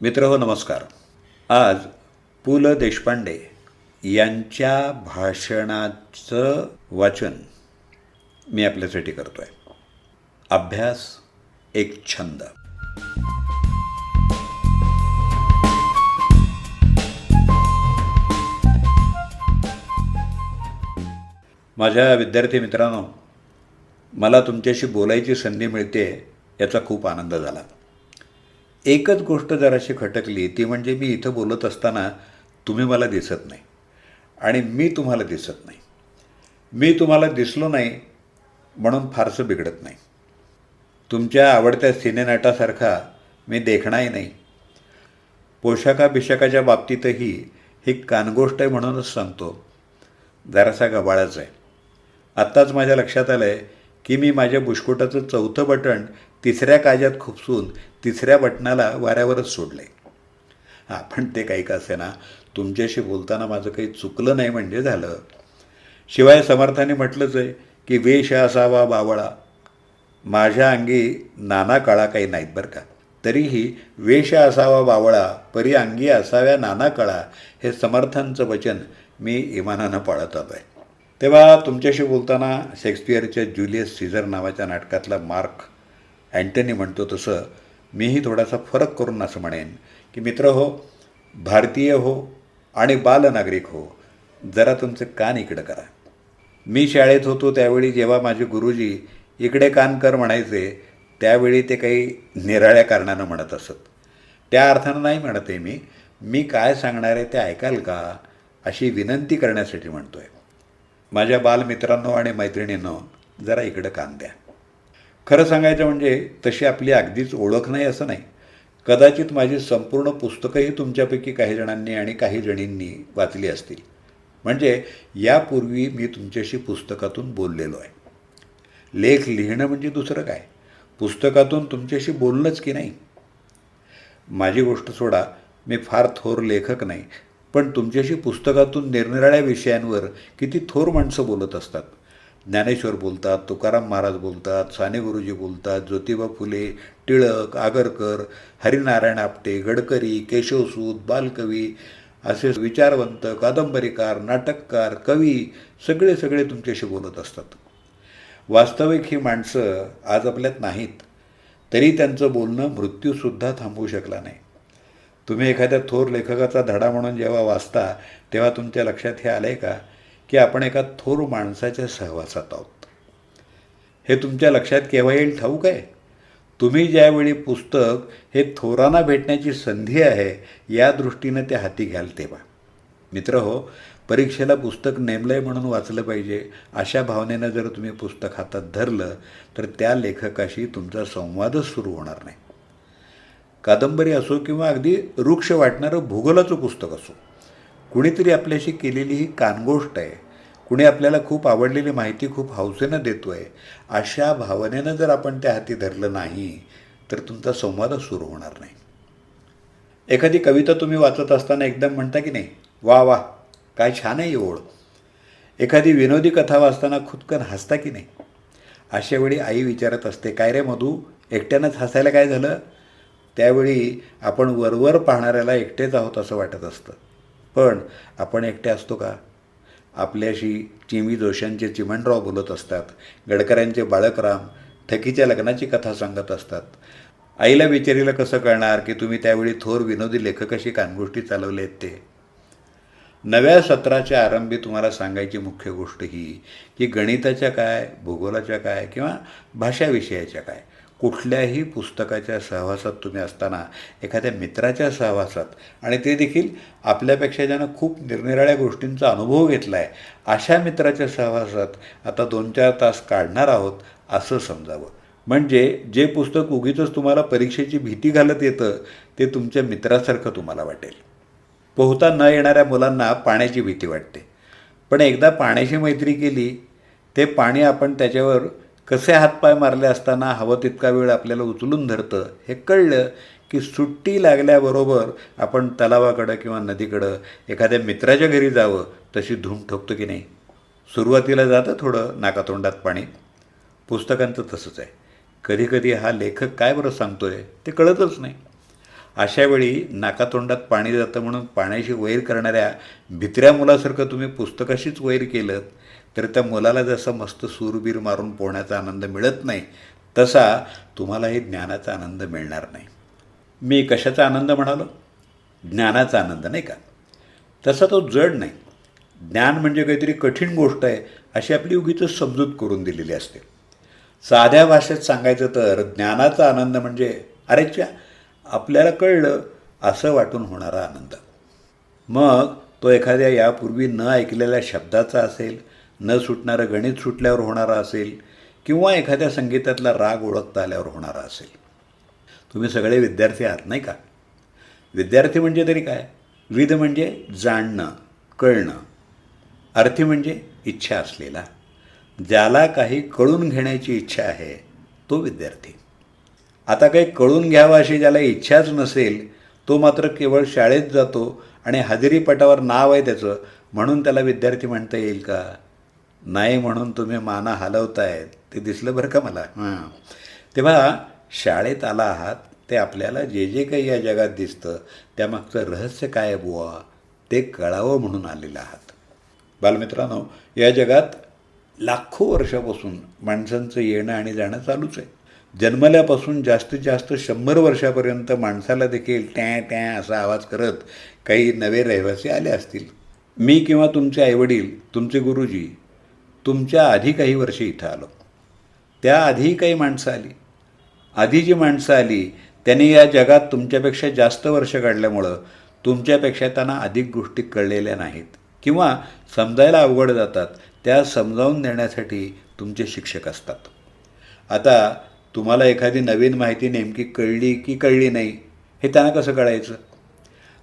मित्र हो नमस्कार. आज पु ल देशपांडे यांच्या भाषणाचं वाचन मी आपल्यासाठी करतो आहे अभ्यास एक छंद. माझ्या विद्यार्थी मित्रांनो मला तुमच्याशी बोलायची संधी मिळते याचा खूप आनंद झाला. एकच गोष्ट जराशी खटकली ती म्हणजे मी इथं बोलत असताना तुम्ही मला दिसत नाही आणि मी तुम्हाला दिसत नाही. मी तुम्हाला दिसलो नाही म्हणून फारसं बिघडत नाही. तुमच्या आवडत्या सिनेनाटासारखा मी देखणाही नाही. पोशाखाभिषेकाच्या बाबतीतही ही कानगोष्ट आहे म्हणूनच सांगतो. जरासा गबाळाच आहे. आत्ताच माझ्या लक्षात आलं आहे की मी माझ्या बुशकोटाचं चौथं बटण तिसऱ्या काजात खुपसून तिसऱ्या बटणाला वाऱ्यावरच सोडलं आहे हां पण ते काही का असेना तुमच्याशी बोलताना माझं काही चुकलं नाही म्हणजे झालं. शिवाय समर्थाने म्हटलंच आहे की वेश असावा बावळा. माझ्या अंगी नाना कळा काही नाहीत बरं का. तरीही वेश असावा बावळा परी अंगी असाव्या नाना कळा हे समर्थांचं वचन मी इमानानं पाळत आलो आहे तेव्हा तुमच्याशी बोलताना शेक्सपियरच्या ज्युलियस सीझर नावाच्या नाटकातला मार्क अँटनी म्हणतो तसं मीही थोडासा फरक करून असं म्हणेन की मित्र हो भारतीय हो आणि बालनागरिक हो जरा तुमचं कान इकडं करा. मी शाळेत होतो त्यावेळी जेव्हा माझे गुरुजी इकडे कान कर म्हणायचे त्यावेळी ते काही निराळ्या कारणानं म्हणत असत. त्या अर्थानं नाही म्हणत आहे मी. मी काय सांगणार आहे ते ऐकाल का अशी विनंती करण्यासाठी म्हणतो आहे माझ्या बालमित्रांनो आणि मैत्रिणींनो जरा इकडं कान द्या. खरं सांगायचं म्हणजे तशी आपली अगदीच ओळख नाही असं नाही. कदाचित माझी संपूर्ण पुस्तकंही तुमच्यापैकी काही जणांनी आणि काही जणींनी वाचली असतील. म्हणजे यापूर्वी मी तुमच्याशी पुस्तकातून बोललेलो आहे. लेख लिहिणं म्हणजे दुसरं काय? पुस्तकातून तुमच्याशी बोलणंच की नाही? माझी गोष्ट सोडा मी फार थोर लेखक नाही. पण तुमच्याशी पुस्तकातून निरनिराळ्या विषयांवर किती थोर माणसं बोलत असतात. ज्ञानेश्वर बोलतात तुकाराम महाराज बोलतात साने गुरुजी बोलतात ज्योतिबा फुले टिळक आगरकर हरिनारायण आपटे गडकरी केशवसूत बालकवी असे विचारवंत कादंबरीकार नाटककार कवी सगळे सगळे तुमच्याशी बोलत असतात. वास्तविक ही माणसं आज आपल्यात नाहीत. तरी त्यांचं बोलणं मृत्यूसुद्धा थांबवू शकला नाही. तुम्ही एखाद्या थोर लेखकाचा धडा म्हणून जेव्हा वाचता तेव्हा तुमच्या लक्षात हे आलं आहे का? की आपण एका थोर माणसाच्या सहवासात आहोत. हे तुमच्या लक्षात केव्हा येईल ठाऊक आहे? तुम्ही ज्यावेळी पुस्तक हे थोरांना भेटण्याची संधी आहे या दृष्टीनं ते हाती घ्याल तेव्हा. मित्र हो परीक्षेला पुस्तक नेमलं आहे म्हणून वाचलं पाहिजे अशा भावनेनं जर तुम्ही पुस्तक हातात धरलं तर त्या लेखकाशी तुमचा संवादच सुरू होणार नाही. कादंबरी असो किंवा अगदी वृक्ष वाटणारं भूगोलाचं पुस्तक असो कुणीतरी आपल्याशी केलेली ही कानगोष्ट आहे कुणी आपल्याला खूप आवडलेली माहिती खूप हौसेनं देतो आहे अशा भावनेनं जर आपण त्या हाती धरलं नाही तर तुमचा संवादच सुरू होणार नाही. एखादी कविता तुम्ही वाचत असताना एकदम म्हणता की नाही वा वा काय छान आहे ओळ. एखादी विनोदी कथा वाचताना खुदकन हसता की नाही? अशा वेळी आई विचारत असते काय रे मधू एकट्यानंच हसायला काय झालं? त्यावेळी आपण वरवर पाहणाऱ्याला एकटेच आहोत असं वाटत असतं. पण आपण एकटे असतो का? आपल्याशी चिमी जोशांचे चिमणराव बोलत असतात गडकऱ्यांचे बाळकराम थकीच्या लग्नाची कथा सांगत असतात. आईला विचारीला कसं कळणार की तुम्ही त्यावेळी थोर विनोदी लेखकाशी कानगोष्टी चालवले आहेत ते? नव्या सत्राच्या आरंभी तुम्हाला सांगायची मुख्य गोष्ट ही की गणिताच्या काय भूगोलाच्या काय किंवा भाषाविषयाच्या काय? कुठल्याही पुस्तकाच्या सहवासात तुम्ही असताना एखाद्या मित्राच्या सहवासात आणि ते देखील आपल्यापेक्षा ज्यानं खूप निरनिराळ्या गोष्टींचा अनुभव घेतला आहे अशा मित्राच्या सहवासात आता दोन चार तास काढणार आहोत असं समजावं. म्हणजे जे पुस्तक उगीच तुम्हाला परीक्षेची भीती घालत येतं ते तुमच्या मित्रासारखं तुम्हाला वाटेल. पोहता न येणाऱ्या मुलांना पाण्याची भीती वाटते. पण एकदा पाण्याशी मैत्री केली ते पाणी आपण त्याच्यावर कसे हातपाय मारले असताना हवं तितका वेळ आपल्याला उचलून धरतं हे कळलं की सुट्टी लागल्याबरोबर आपण तलावाकडं किंवा नदीकडं एखाद्या मित्राच्या घरी जावं तशी धूम ठोकतो की नाही? सुरुवातीला जातं थोडं नाकातोंडात पाणी. पुस्तकांचं तसंच आहे. कधीकधी हा लेखक काय बरं सांगतो आहे ते कळतच नाही. अशावेळी नाकातोंडात पाणी जातं म्हणून पाण्याशी वैर करणाऱ्या भित्र्या मुलासारखं तुम्ही पुस्तकाशीच वैर केलं तर त्या मुलाला जसं मस्त सूरबीर मारून पोहण्याचा आनंद मिळत नाही तसा तुम्हालाही ज्ञानाचा आनंद मिळणार नाही. मी कशाचा आनंद म्हणालो? ज्ञानाचा आनंद नाही का? तसा तो जड नाही. ज्ञान म्हणजे काहीतरी कठीण गोष्ट आहे अशी आपली उगीच समजूत करून दिलेली असते. साध्या भाषेत सांगायचं तर ज्ञानाचा आनंद म्हणजे अरेच्या आपल्याला कळलं असं वाटून होणारा आनंद. मग तो एखाद्या यापूर्वी न ऐकलेल्या शब्दाचा असेल न सुटणारं गणित सुटल्यावर होणारा असेल किंवा एखाद्या संगीतातला राग ओळखता आल्यावर होणारा असेल. तुम्ही सगळे विद्यार्थी आहात नाही का? विद्यार्थी म्हणजे तरी काय? विध म्हणजे जाणणं कळणं. अर्थी म्हणजे इच्छा असलेला. ज्याला काही कळून घेण्याची इच्छा आहे तो विद्यार्थी. आता काही कळून घ्यावं अशी ज्याला इच्छाच नसेल तो मात्र केवळ शाळेत जातो आणि हजेरीपटावर नाव आहे त्याचं म्हणून त्याला विद्यार्थी म्हणता येईल का? नाही म्हणून तुम्ही माना हलवतायत ते दिसलं बरं का मला? हां. तेव्हा शाळेत आला आहात ते आपल्याला जे जे काही या जगात दिसतं त्यामागचं रहस्य काय बुवा? ते कळावं म्हणून आलेलं आहात. बालमित्रांनो या जगात लाखो वर्षापासून माणसांचं येणं आणि जाणं चालूच आहे. जन्मल्यापासून जास्तीत जास्त शंभर वर्षापर्यंत माणसाला देखील टॅ टॅ असा आवाज करत काही नवे रहिवासी आले असतील. मी किंवा तुमचे आईवडील तुमचे गुरुजी तुमच्या आधी काही वर्षे इथं आलो. त्याआधी काही माणसं आली. आधी जी माणसं आली त्यांनी या जगात तुमच्यापेक्षा जास्त वर्ष काढल्यामुळं तुमच्यापेक्षा त्यांना अधिक गोष्टी कळलेल्या नाहीत. किंवा समजायला अवघड जातात त्या समजावून देण्यासाठी तुमचे शिक्षक असतात. आता तुम्हाला एखादी नवीन माहिती नेमकी कळली की कळली नाही हे त्यांना कसं कळायचं?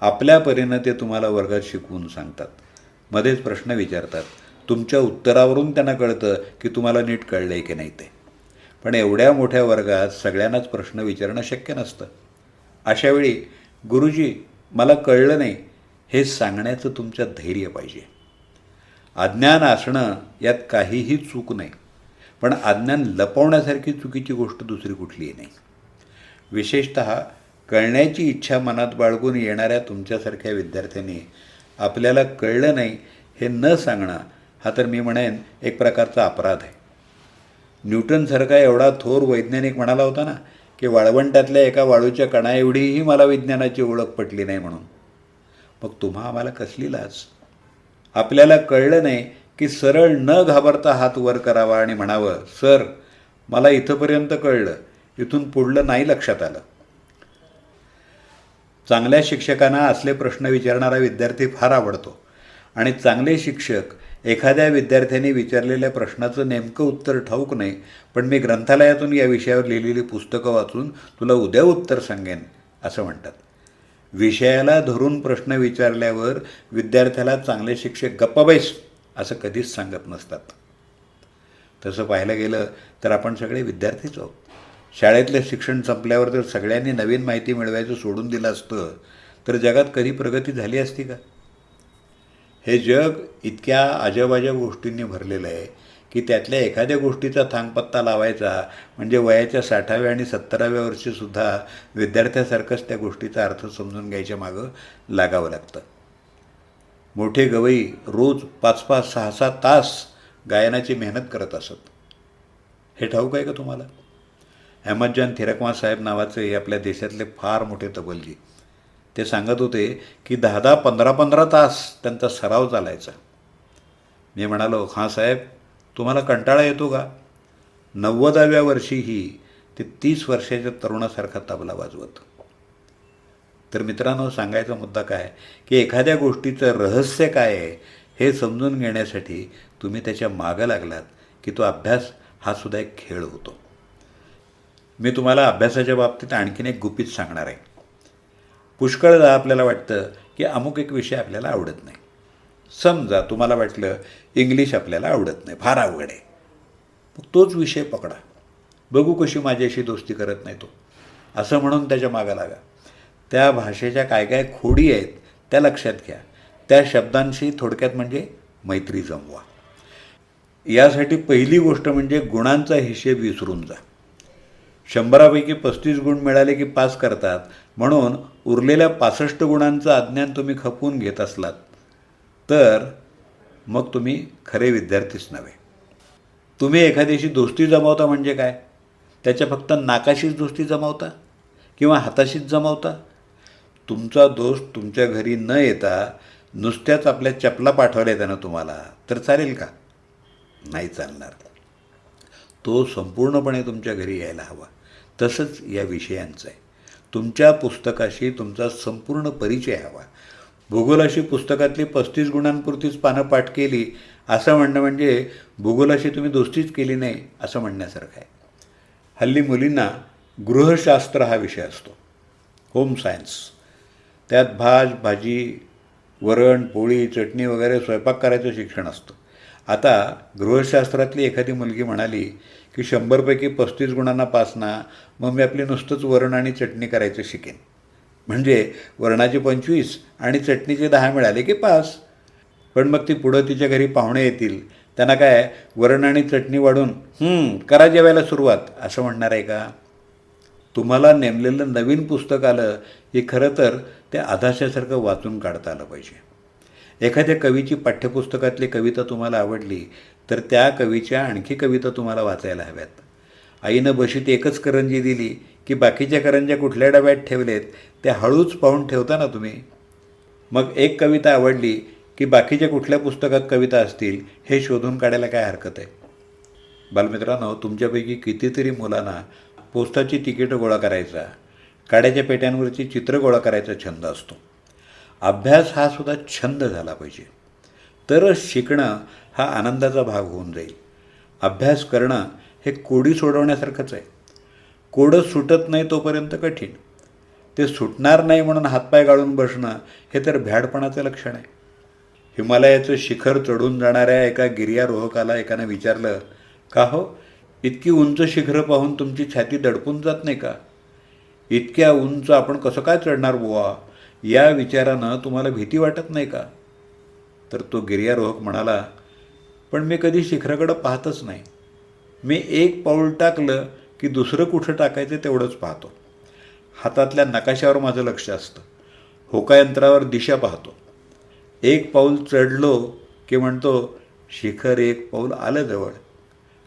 आपल्या परीनं ते तुम्हाला वर्गात शिकवून सांगतात. मध्येच प्रश्न विचारतात. तुमच्या उत्तरावरून त्यांना कळतं की तुम्हाला नीट कळलं आहे की नाही ते. पण एवढ्या मोठ्या वर्गात सगळ्यांनाच प्रश्न विचारणं शक्य नसतं. अशावेळी गुरुजी मला कळलं नाही हे सांगण्याचं तुमच्यात धैर्य पाहिजे. अज्ञान असणं यात काहीही चूक नाही पण अज्ञान लपवण्यासारखी चुकीची गोष्ट दुसरी कुठलीही नाही. विशेषत कळण्याची इच्छा मनात बाळगून येणाऱ्या तुमच्यासारख्या विद्यार्थ्यांनी आपल्याला कळलं नाही हे न सांगणं हा तर मी म्हणेन एक प्रकारचा अपराध आहे. न्यूटनसारखा एवढा थोर वैज्ञानिक म्हणाला होता ना की वाळवंटातल्या एका वाळूच्या कणाएवढीही मला विज्ञानाची ओळख पटली नाही म्हणून. मग तुम्हा आम्हाला कसली लाज? आपल्याला कळलं नाही की सरळ न घाबरता हात वर करावा आणि म्हणावं सर मला इथंपर्यंत कळलं इथून पुढलं नाही लक्षात आलं. चांगल्या शिक्षकांना असले प्रश्न विचारणारा विद्यार्थी फार आवडतो. आणि चांगले शिक्षक एखाद्या विद्यार्थ्याने विचारलेल्या प्रश्नाचं नेमकं उत्तर ठाऊक नाही पण मी ग्रंथालयातून या विषयावर लिहिलेली पुस्तकं वाचून तुला उद्या उत्तर सांगेन असं म्हणतात. विषयाला धरून प्रश्न विचारल्यावर विद्यार्थ्याला चांगले शिक्षक गप्पा बैस असं कधीच सांगत नसतात. तसं पाहायला गेलं तर आपण सगळे विद्यार्थीच आहोत. शाळेतलं शिक्षण संपल्यावर जर सगळ्यांनी नवीन माहिती मिळवायचं सोडून दिलं असतं तर जगात कधी प्रगती झाली असती का? हे जग इतक्या अजबाज्या गोष्टींनी भरलेलं आहे की त्यातल्या एखाद्या गोष्टीचा थांगपत्ता लावायचा म्हणजे वयाच्या साठाव्या आणि सत्तराव्या वर्षीसुद्धा विद्यार्थ्यासारखंच त्या गोष्टीचा अर्थ समजून घ्यायच्या मागं लागावं लागतं. मोठे गवई रोज पाच पाच सहा सहा तास गायनाची मेहनत करत असत. हे ठाऊक आहे का तुम्हाला? अहमदजान थिरकवा साहेब नावाचे हे आपल्या देशातले फार मोठे तबलजी. ते सांगत होते की दहा दहा पंधरा पंधरा तास त्यांचा सराव चालायचा. मी म्हणालो हां साहेब तुम्हाला कंटाळा येतो का? नव्वदाव्या वर्षीही ते तीस वर्षाच्या तरुणासारखा तबला वाजवत. तर मित्रांनो सांगायचा मुद्दा काय? की एखाद्या गोष्टीचं रहस्य काय आहे हे समजून घेण्यासाठी तुम्ही त्याच्या मागं लागलात की तो अभ्यास हा सुद्धा एक खेळ होतो. मी तुम्हाला अभ्यासाच्या बाबतीत आणखीन एक गुपित सांगणार आहे. पुष्कळदा आपल्याला वाटतं की अमुक एक विषय आपल्याला आवडत नाही. समजा तुम्हाला वाटलं इंग्लिश आपल्याला आवडत नाही फार अवघड आहे. मग तोच विषय पकडा. बघू कशी माझ्याशी दोस्ती करत नाही तो. असं म्हणून त्याच्या मागा लागा. त्या भाषेच्या काय काय खोडी आहेत त्या लक्षात घ्या. त्या शब्दांशी थोडक्यात म्हणजे मैत्री जमवा. यासाठी पहिली गोष्ट म्हणजे गुणांचा हिशेब विसरून जा. शंभरापैकी पस्तीस गुण मिळाले की पास करतात म्हणून उरलेल्या पासष्ट गुणांचं अज्ञान तुम्ही खपवून घेत असलात तर मग तुम्ही खरे विद्यार्थीच नव्हे. तुम्ही एखाद्याशी दोस्ती जमावता म्हणजे काय? त्याच्या फक्त नाकाशीच दोस्ती जमावता किंवा हाताशीच जमावता? तुमचा दोष तुमच्या घरी न येता नुसत्याच आपल्या चपला पाठवल्या त्यानं तुम्हाला? तर चालेल का? नाही चालणार. तो संपूर्णपणे तुमच्या घरी यायला हवा. तसंच या विषयांचं आहे. तुमच्या पुस्तकाशी तुमचा संपूर्ण परिचय हवा. भूगोलाशी पुस्तकातली पस्तीस गुणांपुरतीच पानं पाठ केली असं म्हणणं म्हणजे भूगोलाशी तुम्ही दोस्तीच केली नाही असं म्हणण्यासारखं आहे. हल्ली मुलींना गृहशास्त्र हा विषय असतो. होम सायन्स त्यात भाज भाजी वरण पोळी चटणी वगैरे स्वयंपाक करायचं शिक्षण असतं. आता गृहशास्त्रातली एखादी मुलगी म्हणाली की शंभरपैकी पस्तीस गुणांना पास ना मग मी आपली नुसतंच वरण आणि चटणी करायचं शिकेन. म्हणजे वरणाचे पंचवीस आणि चटणीचे दहा मिळाले की पास. पण मग ती पुढं तिच्या घरी पाहुणे येतील. त्यांना काय वरण आणि चटणी वाढून करा जेवायला सुरुवात असं म्हणणार आहे का? तुम्हाला नेमलेलं नवीन पुस्तक आलं की खरं तर ते आधाशासारखं वाचून काढता आलं पाहिजे. एखाद्या कवीची पाठ्यपुस्तकातली कविता तुम्हाला आवडली तर त्या कवीच्या आणखी कविता तुम्हाला वाचायला हव्यात. आईनं बशीत एकच करंजी दिली की बाकीच्या करंज्या कुठल्या डब्यात ठेवलेत ते हळूच पाहून ठेवता ना तुम्ही? मग एक कविता आवडली की बाकीच्या कुठल्या पुस्तकात कविता असतील हे शोधून काढायला काय हरकत आहे? बालमित्रांनो तुमच्यापैकी कितीतरी मुलांना पोस्टाची तिकीटं गोळा करायचा काड्याच्या पेट्यांवरची चित्र गोळा करायचा छंद असतो. अभ्यास हा सुद्धा छंद झाला पाहिजे. तरच शिकणं हा आनंदाचा भाग होऊन जाईल. अभ्यास करणं हे कोडी सोडवण्यासारखंच आहे. कोडं सुटत नाही तोपर्यंत कठीण. ते सुटणार नाही म्हणून हातपाय गाळून बसणं हे तर भ्याडपणाचं लक्षण आहे. हिमालयाचं शिखर चढून जाणाऱ्या एका गिर्यारोहकाला एकानं विचारलं का हो? इतकी उंच शिखरं पाहून तुमची छाती दडपून जात नाही का? इतक्या उंच आपण कसं काय चढणार बुवा? या विचारानं तुम्हाला भीती वाटत नाही का? तर तो गिर्यारोहक म्हणाला पण मी कधी शिखराकडं पाहतच नाही. मी एक पाऊल टाकलं की दुसरं कुठं टाकायचं तेवढंच पाहतो. हातातल्या नकाशावर माझं लक्ष असतं. होकायंत्रावर दिशा पाहतो. एक पाऊल चढलो की म्हणतो शिखर एक पाऊल आलं जवळ.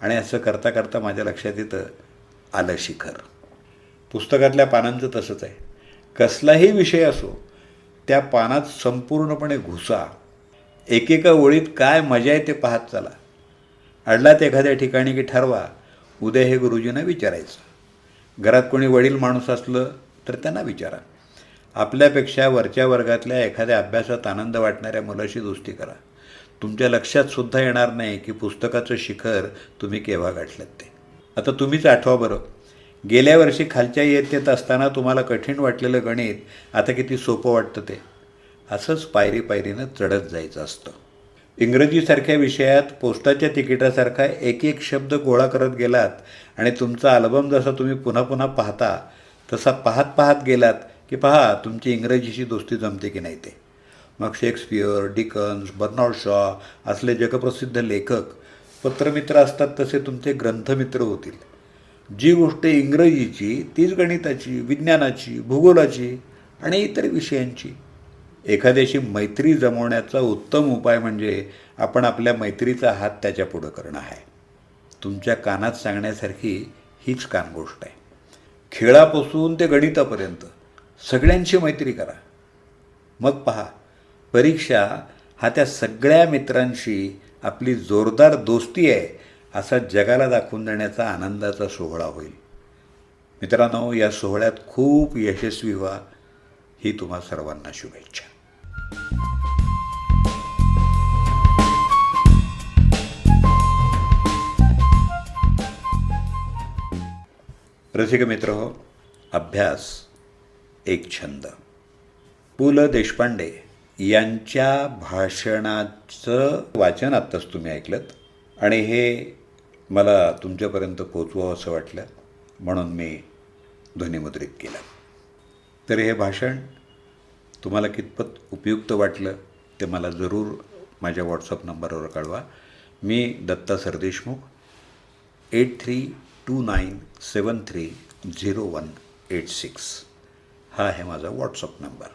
आणि असं करता करता माझ्या लक्षात येतं आलं शिखर. पुस्तकातल्या पानांचं तसंच आहे. कसलाही विषय असो त्या पानात संपूर्णपणे घुसा. एकेका ओळीत काय मजा आहे ते पाहत चला. अडलात एखाद्या ठिकाणी की ठरवा उद्या हे गुरुजींना विचारायचं. घरात कोणी वडील माणूस असलं तर त्यांना विचारा. आपल्यापेक्षा वरच्या वर्गातल्या एखाद्या अभ्यासात आनंद वाटणाऱ्या मुलाशी दोस्ती करा. तुमच्या लक्षात सुद्धा येणार नाही की पुस्तकाचं शिखर तुम्ही केव्हा गाठलं ते. आता तुम्हीच आठवा बरं. गेल्या वर्षी खालच्या इयत्तेत असताना तुम्हाला कठीण वाटलेलं गणित आता किती सोपं वाटतं ते? असंच पायरी पायरीनं चढत जायचं असतं. इंग्रजीसारख्या विषयात पोस्टाच्या तिकिटासारखा एक एक शब्द गोळा करत गेलात आणि तुमचा अल्बम जसा तुम्ही पुन्हा पुन्हा पाहता तसा पाहत पाहत गेलात की पहा तुमची इंग्रजीशी दोस्ती जमते की नाही ते? मग शेक्सपियर डिकन्स बर्नॉड शॉ असले जगप्रसिद्ध लेखक पत्रमित्र असतात तसे तुमचे ग्रंथमित्र होतील. जी गोष्ट इंग्रजीची तीच गणिताची विज्ञानाची भूगोलाची आणि इतर विषयांची. एखाद्याशी मैत्री जमवण्याचा उत्तम उपाय म्हणजे आपण आपल्या मैत्रीचा हात त्याच्या पुढं करणं आहे. तुमच्या कानात सांगण्यासारखी हीच कान गोष्ट आहे. खेळापासून ते गणितापर्यंत सगळ्यांशी मैत्री करा. मग पहा परीक्षा हा त्या सगळ्या मित्रांशी आपली जोरदार दोस्ती आहे असा जगाला दाखवून देण्याचा आनंदाचा सोहळा होईल. मित्रांनो या सोहळ्यात खूप यशस्वी व्हा ही तुम्हा सर्वांना शुभेच्छा. रसिक मित्र हो अभ्यास एक छंद. पु ल देशपांडे यांच्या भाषणाचं वाचन आत्ताच तुम्ही ऐकलं आणि हे मला तुमच्यापर्यंत पोचवावं असं वाटलं म्हणून मी ध्वनिमुद्रित केलं. तर हे भाषण तुम्हाला कितपत उपयुक्त वाटलं ते मला जरूर माझ्या व्हॉट्सअप नंबरवर कळवा. मी Datta Sardeshmukh eight three two nine seven three zero one eight six हा आहे माझा व्हॉट्सअप नंबर.